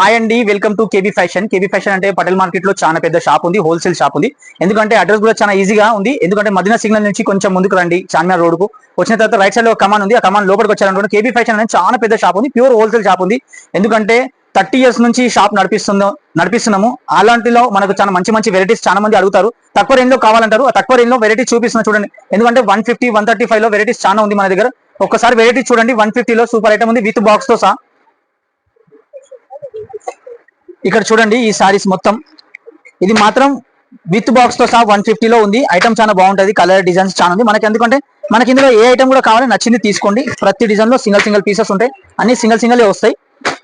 Hi అండి welcome to KB fashion KB fashion అంటే పటేల్ మార్కెట్లో చాలా పెద్ద షాప్ ఉంది హోల్సేల్ షాప్ ఉంది. ఎందుకంటే అడ్రస్ కూడా చాలా ఈజీగా ఉంది. ఎందుకంటే మదీనా సిగ్నల్ నుంచి కొంచెం ముందుకు రండి చార్మినార్ రోడ్కు. వచ్చిన తర్వాత రైట్ సైడ్లో ఒక కమాన్ ఉంది. ఆ కమాన్ లోపలికి వచ్చారనుకోండి కేబీ ఫ్యాషన్ అనేది చాలా పెద్ద షాప్ ఉంది ప్యూర్ హోల్సేల్ షాప్ ఉంది. ఎందుకంటే థర్టీ ఇయర్స్ నుంచి షాప్ నడిపిస్తుందో నడిపిస్తున్నాము. అలాంటిలో మనకు చాలా మంచి మంచి వెరైటీస్ చాలా మంది అడుగుతారు. తక్కువ రేంజ్లో కావాలంటారు. ఆ తక్కువ రేంజ్లో వెరైటీస్ చూపిస్తున్నా చూడండి. ఎందుకంటే వన్ ఫిఫ్టీ వన్ థర్టీ ఫైవ్లో వెరైటీస్ చాలా ఉంది మన దగ్గర. ఒక్కసారి వెరైటీ చూడండి. వన్లో సూపర్ ఐటమ్ ఉంది. విత్ బాక్స్తో సహా. ఇక్కడ చూడండి ఈ సారీస్ మొత్తం. ఇది మాత్రం విత్ బాక్స్తో సహా వన్లో ఉంది. ఐటమ్ చాలా బాగుంటది. కలర్ డిజైన్స్ చాలా ఉంది. మనకి ఎందుకంటే మనకి ఇందులో ఏ ఐటమ్ కూడా కావాలి నచ్చింది తీసుకోండి. ప్రతి డిజైన్లో సింగిల్ సింగిల్ పీసెస్ ఉంటాయి. అన్ని సింగిల్ సింగిల్ వస్తాయి.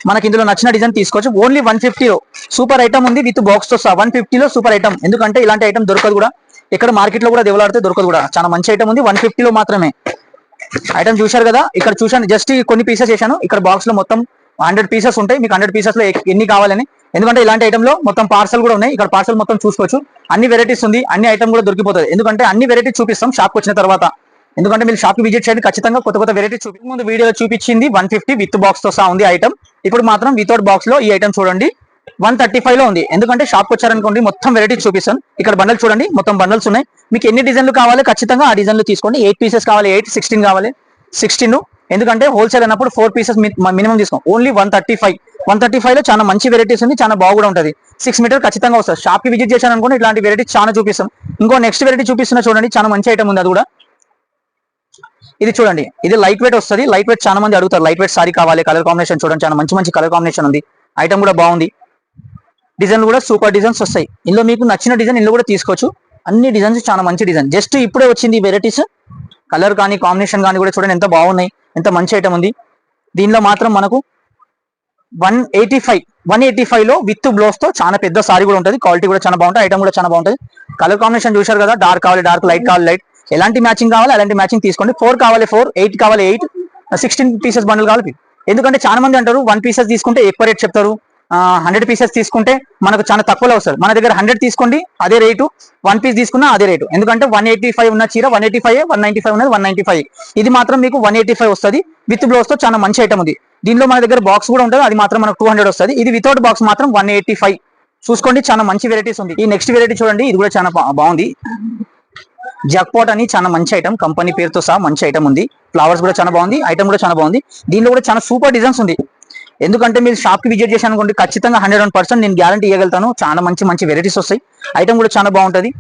మనకి ఇందులో నచ్చిన డిజైన్ తీసుకోవచ్చు. ఓన్లీ వన్లో సూపర్ ఐటమ్ ఉంది విత్ బాక్స్తో సహా. వన్లో సూపర్ ఐటమ్ ఎందుకంటే ఇలాంటి ఐటమ్ దొరకదు కూడా. ఇక్కడ మార్కెట్లో కూడా దేవలాడితే దొరకదు కూడా. చాలా మంచి ఐటమ్ ఉంది. వన్లో మాత్రమే. ఐటమ్ చూశారు కదా? ఇక్కడ చూశాను. జస్ట్ కొన్ని పీసెస్ చేశాను. ఇక్కడ బాక్స్లో మొత్తం హండ్రెడ్ పీసెస్ ఉంటాయి. మీకు హండ్రెడ్ పీసెస్లో ఎన్ని కావాలని ఎందుకంటే ఇలాంటి ఐటమ్లో మొత్తం పార్సల్ కూడా ఉన్నాయి. ఇక్కడ పార్సల్ మొత్తం చూసుకోవచ్చు. అన్ని వెరైటీస్ ఉంది. అన్ని ఐటమ్ కూడా దొరికిపోతుంది ఎందుకంటే అన్ని వెరైటీ చూపిస్తాం షాప్కి వచ్చిన తర్వాత. ఎందుకంటే మీరు షాప్కి విజిట్ చేయండి ఖచ్చితంగా కొత్త కొత్త వెరైటీ చూపి ముందు వీడియోలో చూపించింది వన్ ఫిఫ్టీ విత్ బాక్స్తో సహా ఉంది ఐటమ్ ఇప్పుడు మాత్రం వితౌట్ బాక్స్లో ఈ ఐటమ్ చూడండి. వన్ థర్టీ ఫైవ్లో ఉంది. ఎందుకంటే షాప్కి వచ్చారనుకోండి మొత్తం వెరైటీస్ చూపిస్తాను ఇక్కడ బండల్ చూడండి. మొత్తం బండల్స్ ఉన్నాయి. మీకు ఎన్ని డిజైన్లు కావాలి ఖచ్చితంగా ఆ డిజైన్లు తీసుకోండి. ఎయిట్ పీసెస్ కావాలి ఎయిట్ సిక్స్టీన్ కావాలి. సిక్స్టీన్ ఎందుకంటే హోల్సేల్ అన్నప్పుడు four pieces minimum తీసుకోం only one thirty five one thirty ఫైవ్లో చాలా మంచి వెరైటీస్ ఉంది చాలా బాగా కూడా ఉంటుంది. సిక్స్ మీటర్ ఖచ్చితంగా వస్తుంది. షాప్కి విజిట్ చేశాను అనుకోండి ఇలాంటి వెరైటీస్ చాలా చూపిస్తాం. ఇంకో నెక్స్ట్ వెరైటీ చూపిస్తున్నా చూడండి చాలా మంచి ఐటమ్ ఉంది అది కూడా. ఇది చూడండి ఇది లైట్ వెయిట్ వస్తుంది. లైట్ వెయిట్ చాలా మంది అడుగుతారు లైట్ వెయిట్ సారీ కావాలి కలర్ కాంబినేషన్ చూడండి చాలా మంచి మంచి కలర్ కాంబినేషన్ ఉంది. ఐటమ్ కూడా బాగుంది. డిజైన్ కూడా సూపర్ డిజైన్స్ వస్తాయి. ఇందులో మీకు నచ్చిన డిజైన్ ఇందులో కూడా తీసుకోవచ్చు. అన్ని డిజైన్స్ చాలా మంచి డిజైన్ జస్ట్ ఇప్పుడే వచ్చింది వెరైటీస్ కలర్ కానీ కాంబినేషన్ కానీ కూడా చూడండి ఎంత బాగున్నాయి. ఎంత మంచి ఐటమ్ ఉంది. దీనిలో మాత్రం మనకు one eighty five one eighty ఫైవ్లో విత్ బ్లౌస్తో చాలా పెద్ద సారీ కూడా ఉంటుంది. క్వాలిటీ కూడా చాలా బాగుంటుంది ఐటమ్ కూడా చాలా బాగుంటుంది. కలర్ కాంబినేషన్ చూశారు కదా డార్క్ కావాలి డార్క్ లైట్ కావాలి లైట్ ఎలాంటి మ్యాచింగ్ కావాలి అలాంటి మ్యాచింగ్ తీసుకోండి. ఫోర్ కావాలి ఫోర్ ఎయిట్ కావాలి ఎయిట్ సిక్స్టీన్ పీసెస్ బండిల్ కావాలి. ఎందుకంటే చాలా మంది అంటారు వన్ పీసెస్ తీసుకుంటే ఎక్కువ రేట్ చెప్తారు. హండ్రెడ్ పీసెస్ తీసుకుంటే మనకు చాలా తక్కువలో వస్తుంది. మన దగ్గర హండ్రెడ్ తీసుకోండి అదే రేటు వన్ పీస్ తీసుకున్నా అదే రేటు ఎందుకంటే వన్ ఎయిటీ ఫైవ్ ఉన్న చీర one eighty five one ninety five ఉన్నది వన్ నైన్టీ ఫైవ్ ఇది మాత్రం మీకు వన్ ఎయిటీ ఫైవ్ వస్తుంది. విత్ బ్లౌజ్తో చాలా మంచి ఐటమ్ ఉంది. దీనిలో మన దగ్గర బాక్స్ కూడా ఉంటుంది అది మాత్రం మనకు టూ హండ్రెడ్ వస్తుంది. ఇది వితౌట్ బాక్స్ మాత్రం వన్ ఎయిటీ ఫైవ్ చూసుకోండి చాలా మంచి వెరైటీస్ ఉంది. ఈ నెక్స్ట్ వెరైటీ చూడండి ఇది కూడా చాలా బాగుంది. జక్పాట్ అని చాలా మంచి ఐటమ్ కంపెనీ పేరుతో సహా మంచి ఐటమ్ ఉంది. ఫ్లవర్స్ కూడా చాలా బాగుంది. ఐటమ్ కూడా చాలా బాగుంది. దీనిలో కూడా చాలా సూపర్ డిజైన్స్ ఉంది. ఎందుకంటే మీరు షాప్కి విజిట్ చేశాను అనుకోండి ఖచ్చితంగా హండ్రెడ్ వన్ పర్సెంట్ నేను గ్యారంటీ ఇవ్వగలుగుతాను చాలా మంచి మంచి వెరైటీస్ వస్తాయి. ఐటమ్ కూడా చాలా బాగుంటది.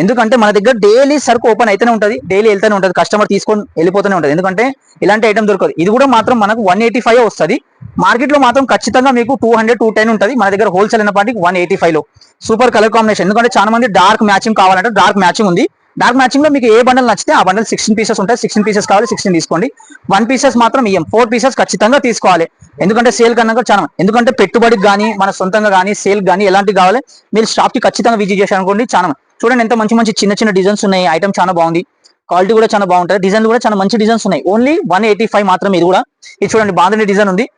ఎందుకంటే మన దగ్గర డైలీ సరుకు ఓపెన్ అయితేనే ఉంటుంది డైలీ వెళ్తూనే ఉంటుంది కస్టమర్ తీసుకొని వెళ్ళిపోతూనే ఉంటుంది. ఎందుకంటే ఇలాంటి ఐటమ్ దొరకదు. ఇది కూడా మాత్రం మనకు వన్ ఎయిటీ ఫైవ్ వస్తుంది. మార్కెట్లో మాత్రం ఖచ్చితంగా మీకు టూ హండ్రెడ్ టూ టెన్ ఉంటుంది. మన దగ్గర హోల్సేల్ అయినప్పటికీ వన్ ఎయిటీ ఫైవ్లో. Super colour combination. ఎందుకంటే చాలా మంది డార్క్ మ్యాచింగ్ కావాలంటే డార్క్ మ్యాచింగ్ ఉంది. డార్క్ మ్యాచింగ్లో మీకు ఏ బండల్ నచ్చితే ఆ బండల్ సిక్స్టీన్ పీసెస్ ఉంటాయి. సిక్స్టీన్ పీసెస్ కావాలి సిక్స్టీన్ తీసుకోండి. వన్ పీసెస్ మాత్రం ఇయ్యం. ఫోర్ పీసెస్ ఖచ్చితంగా తీసుకోవాలి. ఎందుకంటే సేల్ కన్నా చాలా ఎందుకంటే పెట్టుబడికి కానీ మన సొంతంగా కానీ సేల్ కానీ ఎలాంటివి కావాలి? మీరు షాప్కి ఖచ్చితంగా విజిట్ చేశారు చాలా చూడండి ఎంత మంచి మంచి చిన్న చిన్న డిజైన్స్ ఉన్నాయి. ఐటమ్ చాలా బాగుంది. క్వాలిటీ కూడా చాలా బాగుంటుంది. డిజైన్ కూడా చాలా మంచి డిజైన్స్ ఉన్నాయి. ఓన్లీ వన్ ఎయిటీ ఫైవ్ మాత్రం ఇది కూడా. ఇది చూడండి బాగుంది డిజైన్ ఉంది.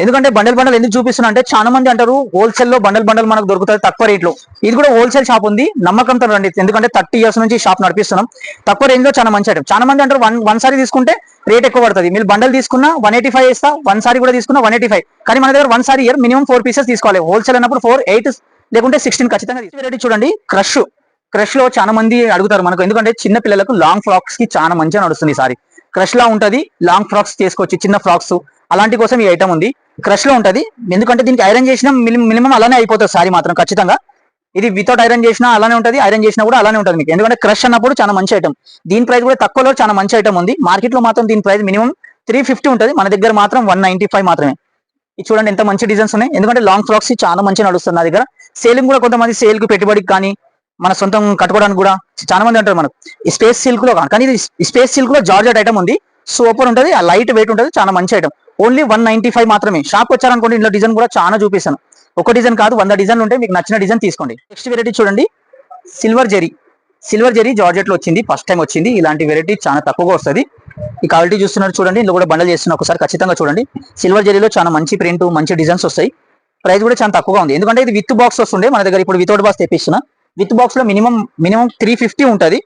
ఎందుకంటే బండల్ బండల్ ఎందుకు చూపిస్తున్నా అంటే చాలా మంది అంటారు హోల్సేల్లో బండల్ బండల్ మనకు దొరుకుతుంది తక్కువ రేట్లో ఇది కూడా హోల్సేల్ షాప్ ఉంది నమ్మకంతో రండి. ఎందుకంటే థర్టీ ఇయర్స్ నుంచి షాప్ నడిపిస్తున్నాం. తక్కువ రేంజ్లో చాలా మంచి ఐటమ్. చాలా మంది అంటారు వన్ వన్ సారీ తీసుకుంటే రేట్ ఎక్కువ పడుతుంది. మీరు బండల్ తీసుకున్నా వన్ ఎయిటీ ఫైవ్ ఇస్తా వన్ సారీ కూడా తీసుకున్నా వన్ ఎయిటీ ఫైవ్ కానీ మన దగ్గర one sari year minimum four pieces తీసుకోవాలి. హోల్సేల్ అన్నప్పుడు ఫోర్ ఎయిట్ లేకుంటే సిక్స్టీన్ ఖచ్చితంగా వెరైటీ చూడండి. క్రష్. క్రష్లో చాలా మంది అడుగుతారు మనకు ఎందుకంటే చిన్న పిల్లలకు లాంగ్ ఫ్రాక్స్కి చాలా మంచిగా నడుస్తుంది సారీ. క్రష్ లా ఉంటది లాంగ్ ఫ్రాక్స్ తీసుకోవచ్చు చిన్న ఫ్రాక్స్ అలాంటి కోసం ఈ ఐటమ్ ఉంది. క్రష్లో ఉంటది. ఎందుకంటే దీనికి ఐరన్ చేసిన మినిమం అలానే అయిపోతుంది సారీ మాత్రం ఖచ్చితంగా. ఇది వితౌట్ ఐరన్ చేసినా అలానే ఉంటుంది ఐరన్ చేసినా కూడా అలానే ఉంటుంది మీకు. ఎందుకంటే క్రష్ అన్నప్పుడు చాలా మంచి ఐటమ్ దీని ప్రైస్ కూడా తక్కువలో చాలా మంచి ఐటమ్ ఉంది. మార్కెట్లో మాత్రం దీని ప్రైస్ మినిమం త్రీ ఫిఫ్టీ ఉంటుంది. మన దగ్గర మాత్రం వన్ నైన్టీ ఫైవ్ మాత్రమే. ఇది చూడండి ఎంత మంచి డిజైన్స్ ఉన్నాయి. ఎందుకంటే లాంగ్ ఫ్రాక్స్ చాలా మంచిగా నడుస్తుంది నా దగ్గర. సేలింగ్ కూడా కొంతమంది సేల్కు పెట్టుబడికి కానీ మన సొంతం కట్టుకోవడానికి కూడా చాలా మంది అంటారు మనకు. ఈ స్పేస్ సిల్క్లో కానీ ఇది స్పేస్ సిల్క్లో జార్జెట్ ఐటమ్ ఉంది. సూపర్ ఉంటుంది. ఆ లైట్ వెయిట్ ఉంటుంది. చాలా మంచి item only one ninety five మాత్రమే. షాప్ వచ్చారనుకోండి ఇందులో డిజైన్ కూడా చాలా చూపిస్తాను. ఒక డిజైన్ కాదు వంద డిజైన్ ఉంటే మీకు నచ్చిన డిజైన్ తీసుకోండి. నెక్స్ట్ వెరైటీ చూడండి. సిల్వర్ జెరీ సిల్వర్ జెరీ జార్జెట్లో వచ్చింది. ఫస్ట్ టైం వచ్చింది. ఇలాంటి వెరైటీ చాలా తక్కువగా వస్తుంది. ఈ క్వాలిటీ చూస్తున్నారు చూడండి. ఇందులో కూడా బండల్ చేస్తున్నా ఒకసారి ఖచ్చితంగా చూడండి. సిల్వర్ జెరీలో చాలా మంచి ప్రింట్ మంచి డిజైన్స్ వస్తాయి. ప్రైస్ కూడా చాలా తక్కువగా ఉంది. ఎందుకంటే ఇది విత్ బాక్స్ వస్తుండే. మన దగ్గర ఇప్పుడు వితౌట్ బాక్స్ తెప్పిస్తున్నా. విత్ బాక్స్లో మినిమం మినిమం త్రీ ఫిఫ్టీ ఉంటుంది.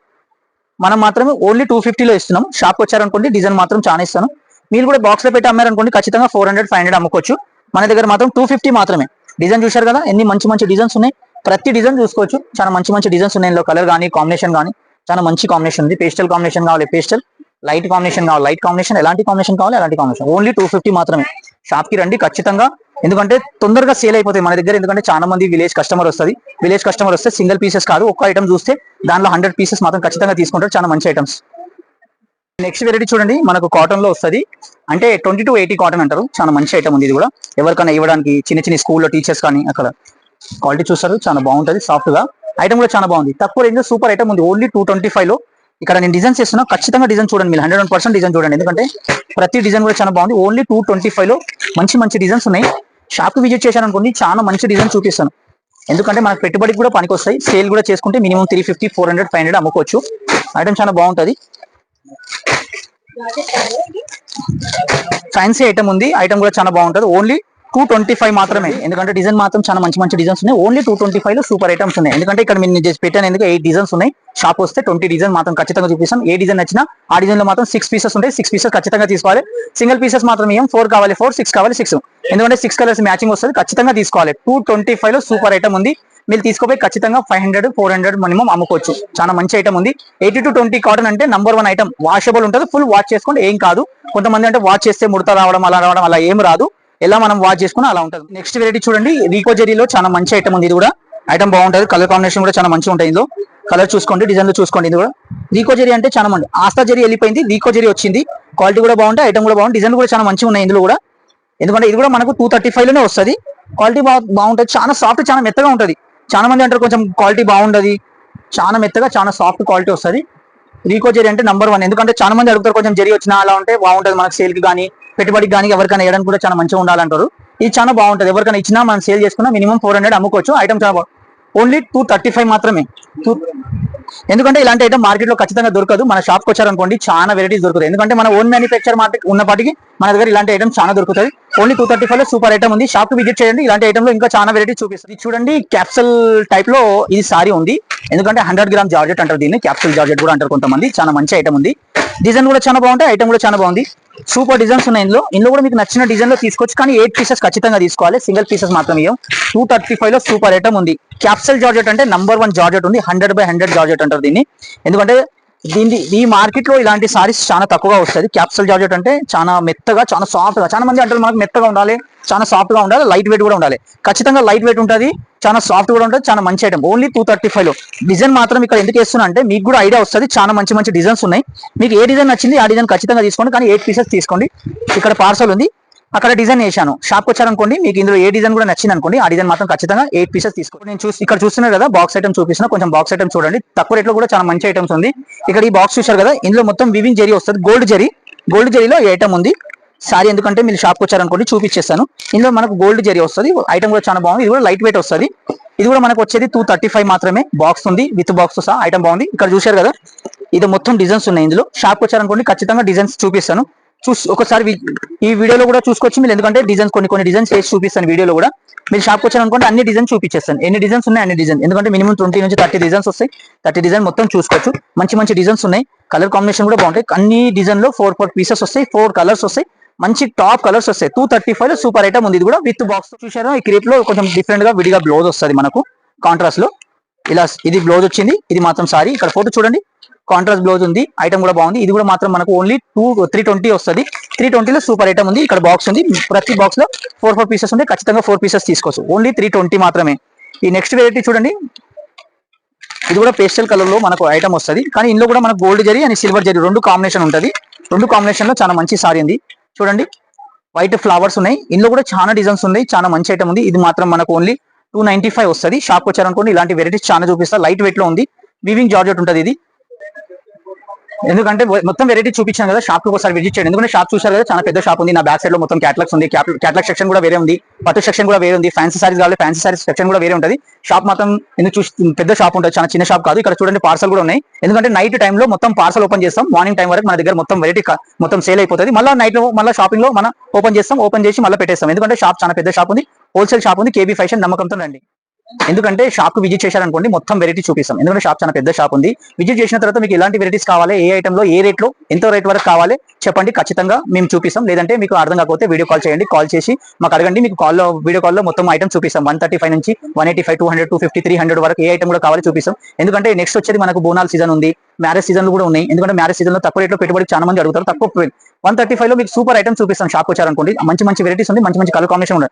మనం మాత్రమే ఓన్లీ టూ ఫిఫ్టీలో ఇస్తున్నాం. షాప్ వచ్చారనుకోండి డిజైన్ మాత్రం చాలా ఇస్తాను. మీరు కూడా బాక్స్లో పెట్టి అమ్మారనుకోండి ఖచ్చితంగా ఫోర్ హండ్రెడ్ ఫైవ్ హండ్రెడ్ అమ్ముకోవచ్చు. మన దగ్గర మాత్రం టూ ఫిఫ్టీ మాత్రమే. డిజైన్ చూశారు కదా ఎన్ని మంచి మంచి డిజైన్స్ ఉన్నాయి? ప్రతి డిజైన్ చూసుకోవచ్చు. చాలా మంచి మంచి డిజైన్స్ ఉన్నాయి. ఇందులో కలర్ కానీ కాంబినేషన్ కానీ చాలా మంచి కాంబినేషన్ ఉంది. పేస్టల్ కాంబినేషన్ కావాలి పేస్టల్ లైట్ కాంబినేషన్ కావాలి లైట్ కాంబినేషన్ ఎలాంటి కాంబినేషన్ కావాలి అలాంటి కాంబినేషన్ ఓన్లీ టూ ఫిఫ్టీ మాత్రమే. షాప్కి రండి ఖచ్చితంగా ఎందుకంటే తొందరగా సేల్ అయిపోతాయి మన దగ్గర. ఎందుకంటే చాలా మంది విలేజ్ కస్టమర్ వస్తుంది. విలేజ్ కస్టమర్ వస్తే సింగిల్ పీసెస్ కాదు. ఒక్క ఐటమ్ చూస్తే దానిలో హండ్రెడ్ పీసెస్ మాత్రం ఖచ్చితంగా తీసుకుంటారు. చాలా మంచి ఐటమ్స్ నెక్స్ట్ వెరైటీ చూడండి. మనకు కాటన్లో వస్తది. అంటే ట్వంటీ టు ఎయిటీ కాటన్ అంటారు. చాలా మంచి ఐటమ్ ఉంది ఇది కూడా. ఎవరికైనా ఇవ్వడానికి చిన్న చిన్న స్కూల్లో టీచర్స్ కానీ అక్కడ క్వాలిటీ చూస్తారు. చాలా బాగుంటుంది. సాఫ్ట్గా. ఐటమ్ కూడా చాలా బాగుంది. తక్కువ రేంజ్ సూపర్ ఐటమ్ ఉంది. ఓన్లీ టూ ట్వంటీ ఫైవ్లో. ఇక్కడ నేను డిజైన్ చేస్తున్నా. ఖచ్చితంగా డిజైన్ చూడండి మీరు. హండ్రెడ్ వన్ పర్సెంట్ డిజైన్ చూడండి. ఎందుకంటే ప్రతి డిజైన్ కూడా చాలా బాగుంది. ఓన్లీ టూ ట్వంటీ ఫైవ్లో మంచి మంచి డిజైన్స్ ఉన్నాయి. షాప్కి విజిట్ చేశాను అనుకోండి చాలా మంచి డిజైన్ చూపిస్తాను. ఎందుకంటే మనకు పెట్టుబడికి కూడా పనికి వస్తాయి సేల్ కూడా చేసుకుంటే minimum three fifty four hundred five hundred అమ్ముకోవచ్చు. ఐటమ్ చాలా బాగుంటుంది. ఫ్యాన్సీ ఐటమ్ ఉంది. ఐటమ్ కూడా చాలా బాగుంటుంది. ఓన్లీ టూ ట్వంటీ ఫైవ్ మాత్రమే. ఎందుకంటే డిజైన్ మాత్రం చాలా మంచి మంచి డిజైన్స్ ఉన్నాయి. ఓన్లీ టూ ట్వంటీ ఫైవ్లో సూపర్ ఐటమ్స్ ఉన్నాయి. ఎందుకంటే ఇక్కడ నేను చేసి పెట్టాను ఎందుకు? ఎయిట్ డిజైన్స్ ఉన్నాయి. షాప్ వస్తే ట్వంటీ డిజైన్ మాత్రం ఖచ్చితంగా చూపిస్తాం. ఏ డిజైన్ నచ్చినా ఆ డిజైన్లో మాత్రం సిక్స్ పీసెస్ ఉంటాయి. సిక్స్ పీసెస్ ఖచ్చితంగా తీసుకోవాలి. సింగిల్ పీసెస్ మాత్రం ఏం? ఫోర్ కావాలి. ఫోర్ సిక్స్ కావాలి. సిక్స్ ఎందుకంటే సిక్స్ కలర్స్ మ్యాచింగ్ వస్తుంది. ఖచ్చితంగా తీసుకోవాలి. టూ ట్వంటీ ఫైవ్లో సూపర్ ఐటమ్ ఉంది. మీరు తీసుకోపోయి ఖచ్చితంగా five hundred four hundred minimum అమ్ముకోవచ్చు. చాలా మంచి ఐటమ్ ఉంది. ఎయిటీ టు ట్వంటీ కాటన్ అంటే నంబర్ వన్ ఐటమ్ వాషబుల్ ఉంటుంది. ఫుల్ వాష్ చేసుకుంటే ఏం కాదు. కొంతమంది అంటే వాష్ చేస్తే ముడత రావడం అలా రావడం అలా ఏం రాదు. ఎలా మనం వాష్ చేసుకున్నా అలా ఉంటుంది. నెక్స్ట్ వెరైటీ చూడండి. రీకో జెరీలో చాలా మంచి ఐటమ్ ఉంది ఇది కూడా. ఐటమ్ బాగుంటుంది. కలర్ కాంబినేషన్ కూడా చాలా మంచిగా ఉంటుంది ఇందులో. కలర్ చూసుకోండి డిజైన్లు చూసుకోండి ఇది కూడా. రీకో జెరీ అంటే చాలా మంది. ఆస్తా జెరీ వెళ్ళిపోయింది. రీకో జెరీ వచ్చింది. క్వాలిటీ కూడా బాగుంటుంది ఐటమ్ కూడా బాగుంది డిజైన్ కూడా చాలా మంచిగా ఉన్నాయి ఇందులో కూడా. ఎందుకంటే ఇది కూడా మనకు టూ థర్టీ ఫైవ్లోనే వస్తుంది. క్వాలిటీ బాగుంటుంది. చాలా సాఫ్ట్ చాలా మెత్తగా ఉంటుంది. చాలా మంది అంటారు కొంచెం క్వాలిటీ బాగుండదు. చాలా మెత్తగా చాలా సాఫ్ట్ క్వాలిటీ వస్తుంది. రీకో జెరీ అంటే నెంబర్ వన్ ఎందుకంటే చాలా మంది అడుగుతారు కొంచెం జెరీ వచ్చినా అలా ఉంటే బాగుంటుంది మనకు సేల్కి కానీ. పెట్టుబడికి కానీ ఎవరికైనా వేయడానికి కూడా చాలా మంచిగా ఉండాలంటారు. ఇది చాలా బాగుంటుంది. ఎవరికైనా ఇచ్చినా మనం సేల్ చేసుకున్నా మినిమం ఫోర్ హండ్రెడ్ అమ్ముకోవచ్చు. ఐటమ్ చాలా ఓన్లీ టూ థర్టీ ఫైవ్ మాత్రమే. ఎందుకంటే ఇలాంటి ఐటమ్ మార్కెట్లో ఖచ్చితంగా దొరకదు. మన షాప్కి వచ్చారనుకోండి చాలా వెరైటీస్ దొరుకుతాయి. ఎందుకంటే మన ఓన్ మ్యానుఫ్యాక్చర్ మార్కెట్ ఉన్నప్పటికీ మన దగ్గర ఇలాంటి ఐటమ్ చాలా దొరుకుతాయి. ఓన్లీ టూ థర్టీ ఫైవ్లో సూపర్ ఐటమ్ ఉంది. షాప్కి విజిట్ చేయండి. ఇలాంటి ఐటమ్లో ఇంకా చాలా వెరైటీ చూపిస్తుంది ఇది చూడండి క్యాప్సల్ టైప్లో ఇది సారీ ఉంది. ఎందుకంటే హండ్రెడ్ గ్రామ్ జార్జెట్ అంటారు దీన్ని. క్యాప్సల్ జార్జెట్ కూడా అంటారు కొంతమంది. చాలా మంచి ఐటమ్ ఉంది. డిజైన్ కూడా చాలా బాగుంటాయి. ఐటమ్ కూడా చాలా బాగుంది. సూపర్ డిజైన్స్ ఉన్నాయి ఇందులో. ఇందులో కూడా మీకు నచ్చిన డిజైన్లో తీసుకోవచ్చు. కానీ ఎయిట్ పీసెస్ ఖచ్చితంగా తీసుకోవాలి. సింగిల్ పీసెస్ మాత్రం ఇవ్వం టూ థర్టీ ఫైవ్లో సూపర్ ఐటమ్ ఉంది. క్యాప్సల్ జార్జెట్ అంటే నంబర్ వన్ జార్జెట్ ఉంది. హండ్రెడ్ బై హండ్రెడ్ జార్జెట్ అంటారు దీన్ని. ఎందుకంటే దీన్ని ఈ మార్కెట్లో ఇలాంటి సారీస్ చాలా తక్కువగా వస్తుంది క్యాప్సల్ జార్జెట్ అంటే చాలా మెత్తగా చాలా సాఫ్ట్గా చాలా మంది అంటారు మనకు మెత్తగా ఉండాలి చాలా సాఫ్ట్గా ఉండాలి లైట్ వెయిట్ కూడా ఉండాలి. ఖచ్చితంగా లైట్ వెయిట్ ఉంటుంది. చాలా సాఫ్ట్ కూడా ఉంటుంది చాలా మంచి ఐటమ్ ఓన్లీ టూ థర్టీ ఫైవ్లో. డిజైన్ మాత్రం ఇక్కడ ఎందుకు వేస్తున్నా అంటే మీకు కూడా ఐడియా వస్తుంది చాలా మంచి మంచి డిజైన్స్ ఉన్నాయి. మీకు ఏ డిజైన్ నచ్చింది ఆ డిజైన్ ఖచ్చితంగా తీసుకోండి కానీ ఎయిట్ పీసెస్ తీసుకోండి. ఇక్కడ పార్సల్ ఉంది. అక్కడ డిజైన్ వేసాను షాప్ వచ్చారనుకోండి మీకు ఇందులో ఏ డిజైన్ కూడా నచ్చింది అనుకోండి ఆ డిజైన్ మాత్రం ఖచ్చితంగా ఎయిట్ పీసెస్ తీసుకోండి. నేను చూసి ఇక్కడ చూస్తున్నారు కదా బాక్స్ ఐటమ్ చూపిస్తున్నా కొంచెం బాక్స్ ఐటమ్ చూడండి. తక్కువ రేట్లో కూడా చాలా మంచి ఐటమ్స్ ఉంది. ఇక్కడ ఈ బాక్స్ చూశారు కదా ఇందులో మొత్తం వివింగ్ జరీ వస్తుంది. గోల్డ్ జరీ గోల్డ్ జరీలో ఐటమ్ ఉంది? సారీ ఎందుకంటే మీరు షాప్కి వచ్చారనుకోండి చూపించేస్తాను ఇందులో మనకు గోల్డ్ జరీ వస్తుంది. ఐటమ్ కూడా చాలా బాగుంది. ఇది కూడా లైట్ వెయిట్ వస్తుంది. ఇది కూడా మనకు వచ్చేది టూ థర్టీ ఫైవ్ మాత్రమే. బాక్స్ ఉంది. విత్ బాక్స్ సహా ఐటమ్ బాగుంది. ఇక్కడ చూశారు కదా? ఇది మొత్తం డిజైన్స్ ఉన్నాయి ఇందులో. షాప్కి వచ్చారనుకోండి ఖచ్చితంగా డిజైన్స్ చూపిస్తాను. చూసి ఒకసారి ఈ వీడియోలో కూడా చూసుకోవచ్చు మీరు. ఎందుకంటే డిజైన్స్ కొన్ని కొన్ని డిజైన్స్ వేసి చూపిస్తాను వీడియోలో కూడా. మీరు షాప్కి వచ్చారనుకోండి అన్ని డిజైన్ చూపించేస్తాను ఎన్ని డిజైన్స్ ఉన్నాయి అన్ని డిజైన్ ఎందుకంటే మినిమం ట్వంటీ నుంచి థర్టీ డిజైన్స్ వస్తాయి. థర్టీ డిజైన్ మొత్తం చూసుకోవచ్చు. మంచి మంచి డిజైన్స్ ఉన్నాయి. కలర్ కాంబినేషన్ కూడా బాగుంటాయి. అన్ని డిజైన్లో ఫోర్ ఫోర్ పీసెస్ వస్తాయి. ఫోర్ కలర్స్ వస్తాయి. మంచి టాప్ కలర్స్ వస్తాయి. టూ థర్టీ ఫైవ్లో సూపర్ ఐటమ్ ఉంది. ఇది కూడా విత్ బాక్స్ చూసారా ఈ క్రీప్లో కొంచెం డిఫరెంట్గా విడిగా బ్లౌజ్ వస్తుంది మనకు. కాంట్రాస్ట్లో. ఇలా ఇది బ్లౌజ్ వచ్చింది. ఇది మాత్రం సారీ. ఇక్కడ ఫోటో చూడండి. కాంట్రాస్ట్ బ్లౌజ్ ఉంది. ఐటమ్ కూడా బాగుంది. ఇది కూడా మాత్రం మనకు ఓన్లీ టూ త్రీ ట్వంటీ వస్తుంది. త్రీ ట్వంటీలో సూపర్ ఐటమ్ ఉంది. ఇక్కడ బాక్స్ ఉంది. ప్రతి బాక్స్లో ఫోర్ ఫోర్ పీసెస్ ఉంటే ఖచ్చితంగా ఫోర్ పీసెస్ తీసుకోవచ్చు. ఓన్లీ త్రీ ట్వంటీ మాత్రమే. ఈ నెక్స్ట్ వెరైటీ చూడండి. ఇది కూడా పేస్టల్ కలర్లో మనకు ఐటమ్ వస్తుంది. కానీ ఇందులో కూడా మనకు gold zari and silver zari రెండు కాంబినేషన్ ఉంటుంది. రెండు కాంబినేషన్లో చాలా మంచి సారీ ఉంది. చూడండి. వైట్ ఫ్లవర్స్ ఉన్నాయి. ఇందులో కూడా చాలా డిజైన్స్ ఉన్నాయి. చాలా మంచి ఐటమ్ ఉంది. ఇది మాత్రం మనకు ఓన్లీ టూ నైన్టీ ఫైవ్ వస్తుంది షాప్ వచ్చారనుకోండి ఇలాంటి వెరైటీస్ చాలా చూపిస్తా. లైట్ వెయిట్లో ఉంది. వివింగ్ జార్జెట్ ఉంటుంది ఇది. ఎందుకంటే మొత్తం వెరైటీ చూపించాను కదా షాప్ ఒకసారి విజిట్ చేయండి. ఎందుకంటే షాప్ చూసారు కదా చాలా పెద్ద షాప్ ఉంది. నా బ్యాక్ సైడ్లో మొత్తం క్యాటలాగ్స్ ఉంది. క్యాటలాగ్ సెక్షన్ కూడా వేరే ఉంది. పట్టు సెక్షన్ కూడా వేరే ఉంది. ఫ్యాన్సీ సారీస్ కావాలి ఫ్యాన్సీ సారీస్ సెక్షన్ కూడా వేరే ఉంటుంది. షాప్ మాత్రం ఎందుకు చూసి పెద్ద షాప్ ఉంటుంది. చాలా చిన్న షాప్ కాదు. ఇక్కడ చూడండి పార్సల్ కూడా ఉన్నాయి. ఎందుకంటే నైట్ టైంలో మొత్తం పార్సల్ ఓపెన్ చేస్తాం. మార్నింగ్ టైం వరకు మన దగ్గర మొత్తం వెరైటీ మొత్తం సేల్ అయిపోతుంది. మళ్ళీ నైట్లో మళ్ళీ షాపింగ్లో మనం ఓపెన్ చేస్తాం. ఓపెన్ చేసి మళ్ళీ పెట్టేస్తాం. ఎందుకంటే షాప్ చాలా పెద్ద షాప్ ఉంది. హోల్సేల్ షాప్ ఉంది. కేబీ ఫ్యాషన్ నమ్మకంతో రండి. ఎందుకంటే షాప్కు విజిట్ చేశారనుకోండి మొత్తం వెరైటీ చూపిస్తాం. ఎందుకంటే షాప్ చాలా పెద్ద షాప్ ఉంది. విజిట్ చేసిన తర్వాత మీకు ఎలాంటి వెరైటీస్ కావాలి ఏ ఐటమ్లో ఏ రేట్లో ఎంత రేట్ వరకు కావాలి చెప్పండి. ఖచ్చితంగా మేము చూపిస్తాం. లేదంటే మీకు అర్థం కాకపోతే వీడియో కాల్ చేయండి. కాల్ చేసి మాకు అడగండి. మీకు కాల్లో వీడియో కాల్లో మొత్తం ఐటమ్ చూపిస్తాం. వన్ థర్టీ ఫైవ్ నుంచి one eighty five two hundred two fifty three hundred వరకు ఏ ఐటమ్ కూడా కావాలి చూపిస్తాం. ఎందుకంటే నెక్స్ట్ వచ్చేది మనకు బోనాల్ సీజన్ ఉంది. మ్యారేజ్ సీజన్ కూడా ఉన్నాయి. ఎందుకంటే మ్యారేజ్ సీజన్లో తక్కువ రేట్లో పెట్టుబడి చాలా మంది అడుగుతారు. తక్కువ వన్ థర్టీ ఫైవ్లో మీకు సూపర్ ఐటమ్ చూపిస్తాం. షాప్ వచ్చారనుకోండి. మంచి మంచి వెరైటీస్ ఉంది. మంచి మంచి కలర్ కాంబినేషన్ ఉంది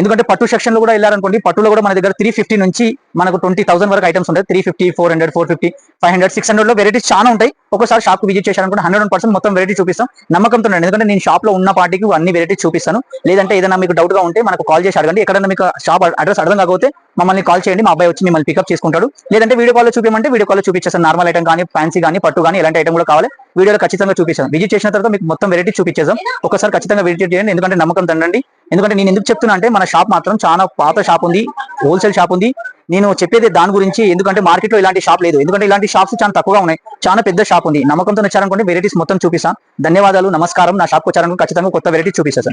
ఎందుకంటే పట్టు సెక్షన్లో కూడా వెళ్ళారనుకోండి పట్టులో కూడా మన దగ్గర త్రీ ఫిఫ్టీ నుంచి మనకు ట్వంటీ థౌసండ్ వరకు ఐటమ్స్ ఉంటాయి. Three fifty four hundred four fifty five hundred six హండ్రెడ్లో వెరైటీస్ చాలా ఉంటాయి. ఒకసారి షాప్కి విజిట్ చేశారనుకోండి హండ్రెడ్ పర్సెంట్ మొత్తం వెరైటీ చూపిస్తాం. నమ్మకంతో ఉండండి. ఎందుకంటే నేను షాప్లో ఉన్న పార్టీకి అన్ని వెరైటీస్ చూపిస్తాను. లేదంటే ఏదైనా మీకు డౌట్గా ఉంటే మనకు కాల్ చేసి అడగండి. ఎక్కడైనా మీకు షాప్ అడ్రస్ అర్థం కాకపోతే మమ్మల్ని కాల్ చేయండి మా అబ్బాయి వచ్చి మిమ్మల్ని పికప్ చేసుకుంటాడు. లేదంటే వీడియో కాల్లో చూపించమంటే వీడియో కాల్లో చూపించేస్తాను. నార్మల్ ఐటమ్ కానీ ఫ్యాన్సీ కానీ పట్టు కానీ ఎలాంటి ఐటమ్ కూడా కావాలి. వీడియోలో ఖచ్చితంగా చూపిస్తాను. విజిట్ చేసిన తర్వాత మీకు మొత్తం వెరైటీ చూపించేసాం ఒకసారి ఖచ్చితంగా విజిట్ చేయండి. ఎందుకంటే నమ్మకం తండండి ఎందుకంటే నేను ఎందుకు చెప్తున్నా అంటే మన షాప్ మాత్రం చాలా పాత షాప్ ఉంది. హోల్సేల్ షాప్ ఉంది. నేను చెప్పేది దాని గురించి ఎందుకంటే మార్కెట్లో ఇలాంటి షాప్ లేదు. ఎందుకంటే ఇలాంటి షాప్స్ చాలా తక్కువగా ఉన్నాయి. చాలా పెద్ద షాప్ ఉంది. నమ్మకంతో వచ్చారనుకుంటే వెరైటీస్ మొత్తం చూపిస్తాను. ధన్యవాదాలు. నమస్కారం. నా షాప్ వచ్చారనుకుంటే ఖచ్చితంగా కొత్త వెరైటీ చూపిస్తాను.